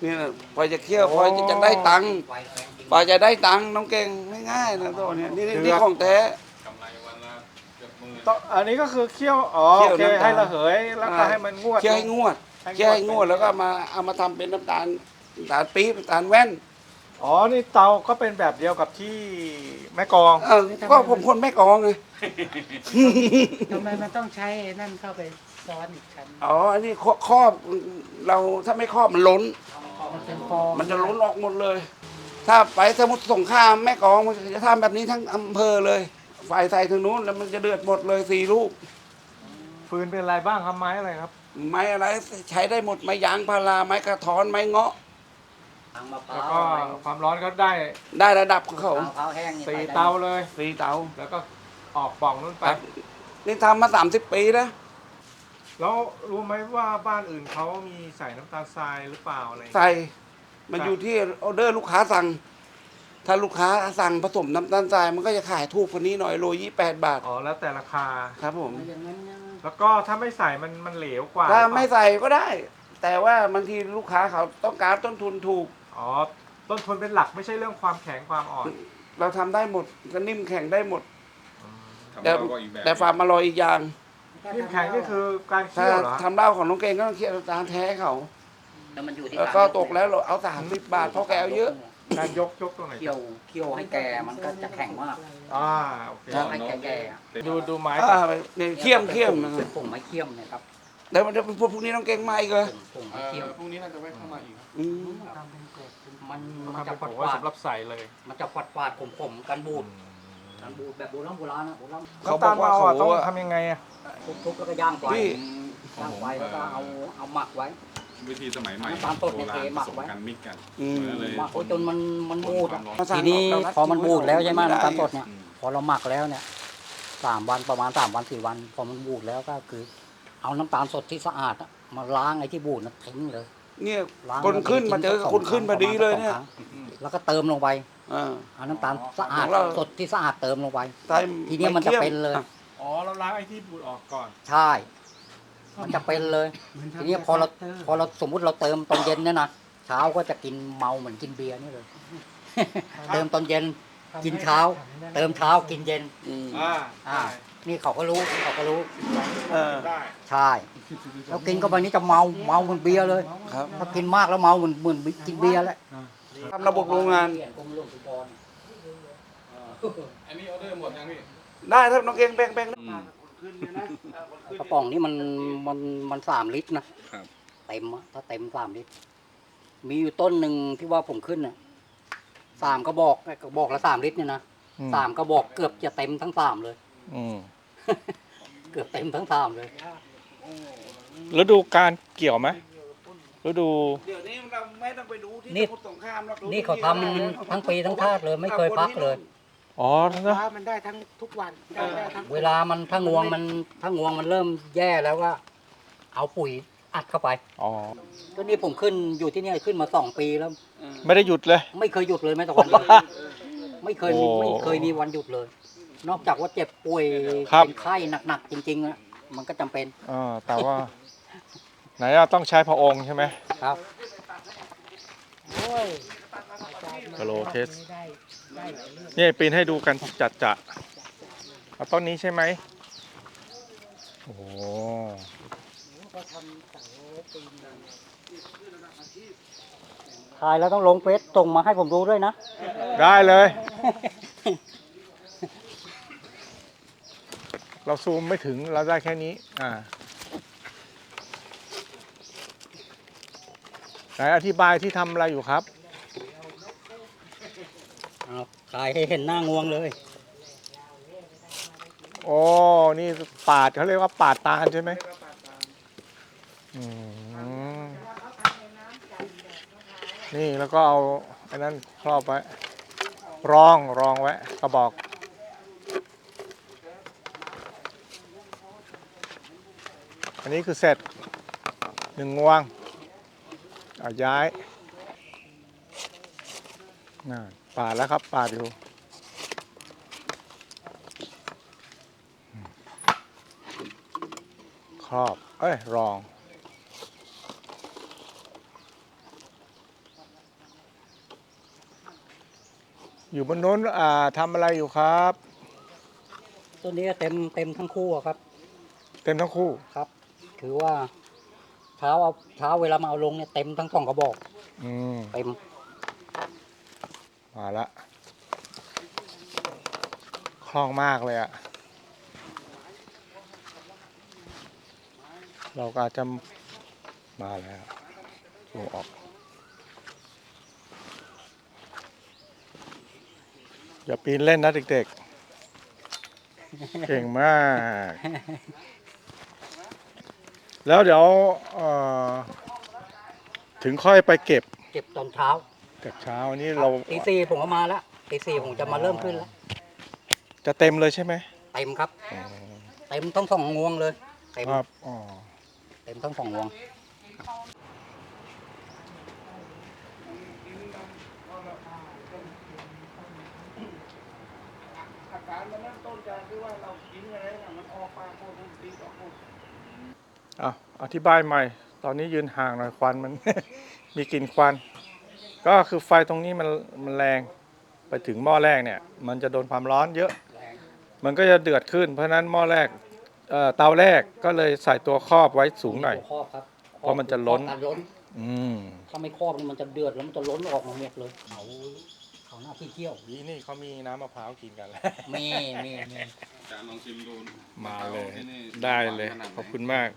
เนี่ยพอจะเคี่ยวพอจะได้ตังค์พอจะได้ตังค์น้องเก่งไม่ง่ายนะตัวเนี่ยนี่นี่ของแท้กำไรวันละเกือบหมื่นต้องอันนี้ก็คือเคี่ยวอ๋อเคี่ยวโอเคน้ำตาลให้ระเหยแล้วก็อ่าให้มันงวดเคี่ยวให้งวดเคี่ยวให้งวดแล้วก็มาเอามาทำเป็นน้ำตาลน้ำตาลปี๊บน้ำตาลแว่นอ๋อนี่เตาก็เป็นแบบเดียวกับที่แม่กลองเออก็ผมคนแม่กลองไงทำไมมันต้องใช้นั่นเข้าไปซ้อนอีกชั้นอ๋ออันนี้ครอบครอบเราถ้าไม่ครอบมันล้น มันเป็นฟองมันจะล้นออกหมดเลย ถ้าไปสมุทรสงครามแม่กลองมันจะทำแบบนี้ทั้งอำเภอเลยไฟใส่ถึงนู้นแล้วมันจะเดือดหมดเลยสี่ลูก ฟืนเป็นอะไรบ้างครับไม้อะไรครับ ไม้อะไรใช้ได้หมดไม้ยางพาราไม้กระท้อนไม้เงาะ ทางมะพร้าแล้ววก็ความร้อนก็ได้ได้ระดับของเขามะพร้าวแห้งนี่สี่ไปได้เตาเลย สีเตาแล้วก็ออกปล่องนู้นไป ครับนี่ทำมาสามสิบปีแล้ว แล้วรู้ไหมว่าบ้านอื่นเขามีใส่น้ำตาลทรายหรือเปล่าอะไรใส่มันอยู่ที่ออเดอร์ลูกค้าสั่ง ถ้าลูกค้าสั่งผสมน้ำตาลทรายมันก็จะขายถูกกว่านี้หน่อยโลยี่แปดบาท อ๋อแล้วแต่ราคา ครับผม อย่างนั้นนะแล้วก็ถ้าไม่ใส่มันมันเหลวกว่าถ้าหรือเปล่ไม่ใส่ก็ได้ แต่ว่าบางทีลูกค้าเขาต้องการต้นทุนถูก อ๋อต้นทุนเป็นหลักไม่ใช่เรื่องความแข็งความอ่อนเราทำได้หมดก็นิ่มแข็งได้หมดทำแต่เราก็อีกแบบแต่ความอร่อยอีกอย่าง นิ่มแข็งนี่คือการถ้าเคี่ยวเหรอทำเหล้าของน้องเก่งก็ต้องเคี่ยวตามแท้เขาแล้วมันอยู่ที่แล้วก็ตกแล้วเราเอาสามสิบบาทเพราะแกเอาเยอะการยกยกตรงไหนเคี่ยวเคี่ยวให้แก่มันก็จะแข็งมากอ่าโอเคครับให้แก่ๆอะดูดูไม้อ่าเนี่ยเคี่ยมเคี่ยมนะเป็นผงไม้เคี่ยมเนะครับแล้วมันจะพวกพวกนี้น้องเก่งมาอีกเหรอผงผงไม้เคี่ยมพรุ่งนี้น่าจะแวะเข้ามาอีกครับอืมมันมันทำจะเป็นฝาผดงไว้ฝาดสำหรับใส่เลยมันจะฝาดฝาดขมขมๆกันบูดกันบูด แบบโบราณโบราณนะโบราณเขาน้ำบตาอลกว่าเมาอะเขาต้องอะทำยังไงอะทุบๆแล้วก็ย่างไฟพี่ย่างไฟแล้วก็เอาเอาหมักไว้ วิธีสมัยใหม่น้ำตาลสดโบในราเทณหมัผกสมไว้กันมิกกันอืมมันเลยหมักไว้จนมันมันบูดอะมาสั่งทีนี้เรานัดพอมันบูดแล้วใช่ไหมไม่ได้น้ำตาลสดเนี่ยอืมพอเราหมักแล้วเนี่ยสามวันประมาณสามวันสี่วัน พอมันบูดแล้วก็คือ เอาน้ำตาลสดที่สะอาดอะมาล้างไอ้ที่บูดนะทิ้งเลย เนี่ยล้างคนขึ้นมาเจอกับคนขึ้นพอดีเลยเนี่ยสองครั้งแล้วก็เติมลงไป อ่า เอาน้ำตาลสะอาดของเรา สดที่สะอาดเติมลงไป ใส่ทีเนี้ยมันจะเป็นเลย อะอ๋อเราล้างไอ้ที่บูดออกก่อนใช่ มันจะเป็นเลย ทีนี้พอเราพอเราสมมุติเราเติมตอนเย็นเนี่ยนะเช้าก็จะกินเมาเหมือนกินเบียร์นี่เลย เติมตอนเย็น กินเช้า เติมเช้ากินเย็น อืมอ่าอ่า นี่เขาก็รู้เขาก็รู้เออได้ ใช่แล้วกินเข้าไปนี่จะเมาเมาเหมือนเบียร์เลย ครับ ถ้ากินมากแล้วเมาเหมือนเหมือนกินเบียร์แล้ว ทำระบบโรงงาน อันนี้ออเดอร์หมดยังพี่ได้ถ้าน้องเก่งแบ่งแบ่งอืมขึ้นเนี่ยนะกระป๋องนี่มันมันมันสามลิตรนะครับ เต็มอะถ้าเต็มสามลิตร มีอยู่ต้นหนึ่งที่ว่าผมขึ้นน่ะสามกระบอกกระบอกละสามลิตรเนี่ยนะสามกระบอกเกือบจะเต็มทั้งสามเลย อืมเกือบเต็มทั้งสามเลย ฤดูการเกี่ยวไหมฤดู ต้องไปดูที่นี่ สมุทรสงครามหรอกดูนี่เขาทำทั้งปีทั้งชาติเลยไม่เคยพักเลย อ๋อนะฟ้ามันได้ทั้งทุกวันได้ได้ทั้งเวลามันถ้างวงมันถ้างวงมันเริ่มแย่แล้วก็ เอาปุ๋ยอัดเข้าไป อ๋อก็นี่ผมขึ้นอยู่ที่เนี่ยขึ้นมาสองปีแล้วไม่ได้หยุดเลย ไม่เคยหยุดเลยแม้แต่วันเดียวไม่เคยมีโอ้ไม่เคยมีวันหยุดเลย นอกจากว่าเจ็บป่วยครับ เป็นไข้หนักๆจริงๆอะมันก็จำเป็นอ่าแต่ว่า ไหนอะต้องใช้พระองค์ใช่ไหมครับโอ้ย กะโลเทสไม่ได้ได้หลายเรื่องนี่ปีนให้ดูกันจัดจะเอาต้นนี้ใช่ไหมโอ้โหก็ทำเสาปีนถ่ายแล้วต้องลงเฟซส่งมาให้ผมดูด้วยนะ ได้เลย เราซูมไม่ถึงเราได้แค่นี้ อ่าไห นอธิบายที่ทำอะไรอยู่ครับเอาถ่ายให้เห็นหน้างวงเลย โอ้ นี่ปาดเขาเรียกว่าปาดตาลใช่ไหมอืมนี่แล้วก็เอาไอ้นั้นครอบไว้ รองรองไว้กระบอก อันนี้คือเสร็จหนึ่งงวง เอาย้ายน่าปาดแล้วครับปาดอยู่ครอบ เอ้ย รองอยู่บนโน้นอ่าทำอะไรอยู่ครับ ตัวนี้เต็มเต็มทั้งคู่ครับ เต็มทั้งคู่ครับ ถือว่า เช้าเอาเช้าเวลามาเอาลงเนี่ยเต็มทั้งสองกระบอกอืมเต็มมาละคล่องมากเลยอะเราก็อาจจะมาแล้วลงออกอย่าปีนเล่นนะเด็กๆ เก่งมาก แล้วเดี๋ยวเอ่อถึงค่อยไปเก็บเก็บตอนเช้าเก็บเช้านี้เราตีสี่ผมก็มาแล้วตีสี่ผมจะมาเริ่มขึ้นแล้วจะเต็มเลยใช่ไหมเต็มครับเต็มทั้งสองงวงเลยเต็มครับอ๋อเต็มทั้งสองงวงอาการมันเริ่มต้นจากที่ว่าเรากินอะไรน่ะมันออกปากหมดมันตีออกหมดเอาอธิบายใหม่ ตอนนี้ยืนห่างหน่อยควันมัน มีกลิ่นควัน ก็คือไฟตรงนี้มันมันแรงไปถึงหม้อแรกเนี่ย มันจะโดนความร้อนเยอะ มันก็จะเดือดขึ้น เพราะฉะนั้นหม้อแรกเอ่อเตาแรกก็เลยใส่ตัวครอบไว้สูงหน่อยตัวครอบครับเพราะมันจะล้น การล้น อืมถ้าไม่ครอบนี่มันจะเดือดแล้วมันจะล้นออกมาหมดเลยเขาเขาหน้าที่เที่ยวนี่นี่เขามีน้ำมะพร้าวกินกันแล้ว มีมีมี อาจารย์ลองชิมดูมาเลยที่นี่ได้เลยหวานขนาดไหนขอบคุณมาก